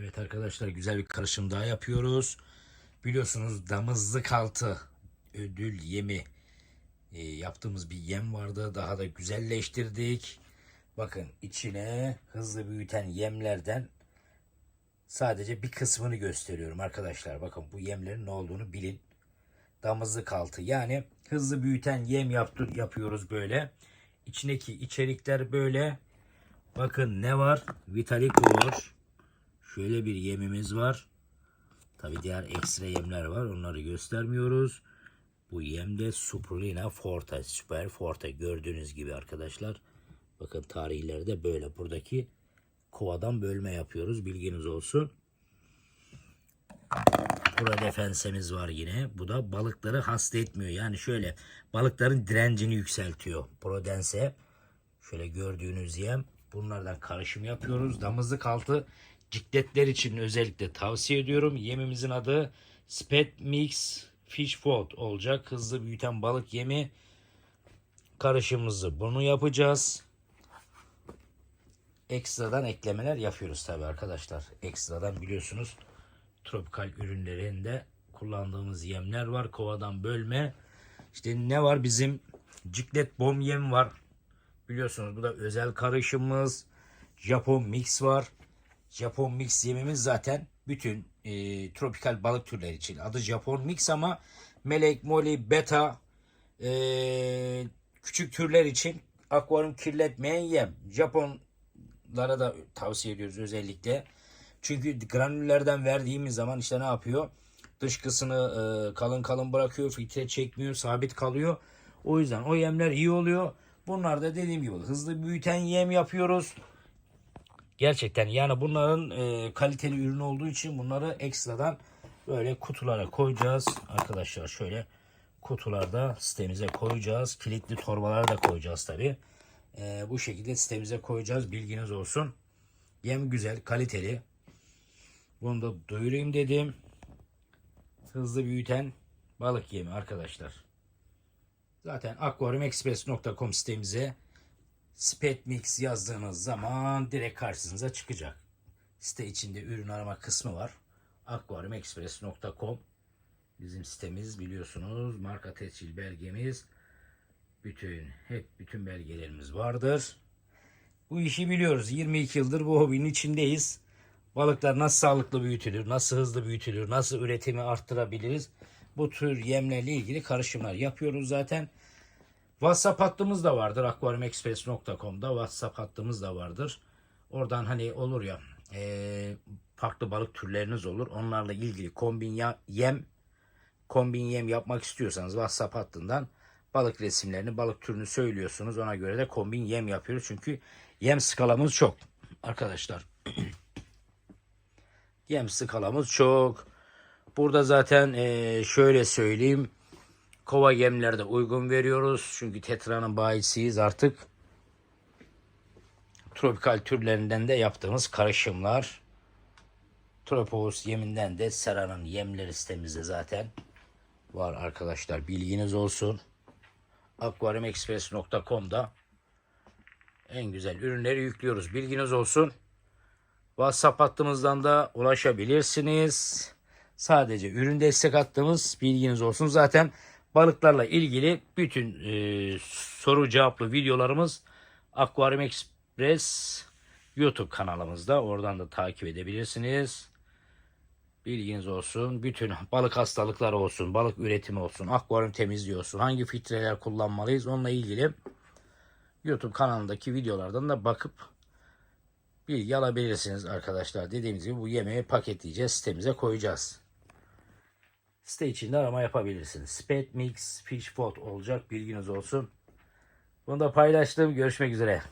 Evet arkadaşlar güzel bir karışım daha yapıyoruz. Biliyorsunuz damızlık altı ödül yemi e, yaptığımız bir yem vardı. Daha da güzelleştirdik. Bakın içine hızlı büyüten yemlerden sadece bir kısmını gösteriyorum arkadaşlar. Bakın bu yemlerin ne olduğunu bilin. Damızlık altı yani hızlı büyüten yem yaptır, yapıyoruz böyle. İçindeki içerikler böyle. Bakın ne var? Vitalikor. Şöyle bir yemimiz var. Tabi diğer ekstra yemler var. Onları göstermiyoruz. Bu yem de Suprulina Forte. Super Forte. Gördüğünüz gibi arkadaşlar. Bakın tarihlerde böyle. Buradaki kovadan bölme yapıyoruz. Bilginiz olsun. Pro defensemiz var yine. Bu da balıkları hasta etmiyor. Yani şöyle balıkların direncini yükseltiyor. Prodense. Şöyle gördüğünüz yem. Bunlardan karışım yapıyoruz. Damızlık altı cikletler için özellikle tavsiye ediyorum. Yemimizin adı Spet Mix Fish Food olacak. Hızlı büyüten balık yemi karışımımızı bunu yapacağız. Ekstradan eklemeler yapıyoruz tabi arkadaşlar. Ekstradan biliyorsunuz tropikal ürünlerinde kullandığımız yemler var. Kovadan bölme. İşte ne var bizim ciklet bom yem var. Biliyorsunuz bu da özel karışımımız. Japon mix var. Japon mix yemimiz zaten bütün e, tropikal balık türleri için. Adı Japon mix ama melek, moli, beta e, küçük türler için akvaryum kirletmeyen yem. Japonlara da tavsiye ediyoruz özellikle. Çünkü granüllerden verdiğimiz zaman işte ne yapıyor? Dışkısını e, kalın kalın bırakıyor, filtre çekmiyor, sabit kalıyor. O yüzden o yemler iyi oluyor. Bunlar da dediğim gibi hızlı büyüten yem yapıyoruz. Gerçekten yani bunların e, kaliteli ürün olduğu için bunları ekstradan böyle kutulara koyacağız. Arkadaşlar şöyle kutularda sitemize koyacağız. Kilitli torbalara da koyacağız tabi. E, bu şekilde sitemize koyacağız. Bilginiz olsun. Yem güzel, kaliteli. Bunu da duyurayım dedim. Hızlı büyüten balık yemi arkadaşlar. Zaten aquariumexpress.com sitemize Spetmix yazdığınız zaman direkt karşınıza çıkacak. Site içinde ürün arama kısmı var. aquariumexpress.com bizim sitemiz biliyorsunuz. Marka tescil belgemiz bütün hep bütün belgelerimiz vardır. Bu işi biliyoruz. 22 yıldır bu hobinin içindeyiz. Balıklar nasıl sağlıklı büyütülür, nasıl hızlı büyütülür, nasıl üretimi arttırabiliriz? Bu tür yemlerle ilgili karışımlar yapıyoruz zaten. WhatsApp hattımız da vardır. aquariumexpress.com'da WhatsApp hattımız da vardır. Oradan hani olur ya e, farklı balık türleriniz olur. Onlarla ilgili kombin ya- yem kombin yem yapmak istiyorsanız WhatsApp hattından balık resimlerini, balık türünü söylüyorsunuz. Ona göre de kombin yem yapıyoruz. Çünkü yem skalamız çok arkadaşlar. yem skalamız çok. Burada zaten e, şöyle söyleyeyim. Kova yemlerde uygun veriyoruz. Çünkü tetranın bayisiyiz artık. Tropikal türlerinden de yaptığımız karışımlar. Tropos yeminden de Sera'nın yemleri sitemizde zaten var arkadaşlar. Bilginiz olsun. aquariumexpress.com'da en güzel ürünleri yüklüyoruz. Bilginiz olsun. WhatsApp hattımızdan da ulaşabilirsiniz. Sadece ürün destek hattımız bilginiz olsun. Zaten balıklarla ilgili bütün e, soru cevaplı videolarımız Aquarium Express YouTube kanalımızda. Oradan da takip edebilirsiniz. Bilginiz olsun. Bütün balık hastalıkları olsun, balık üretimi olsun, akvaryum temizliği olsun, hangi filtreler kullanmalıyız onunla ilgili YouTube kanalındaki videolardan da bakıp bilgi alabilirsiniz arkadaşlar. Dediğimiz gibi bu yemeği paketleyeceğiz, sitemize koyacağız. Site içinde arama yapabilirsiniz. Spet Mix Fish Food olacak bilginiz olsun. Bunu da paylaştım. Görüşmek üzere.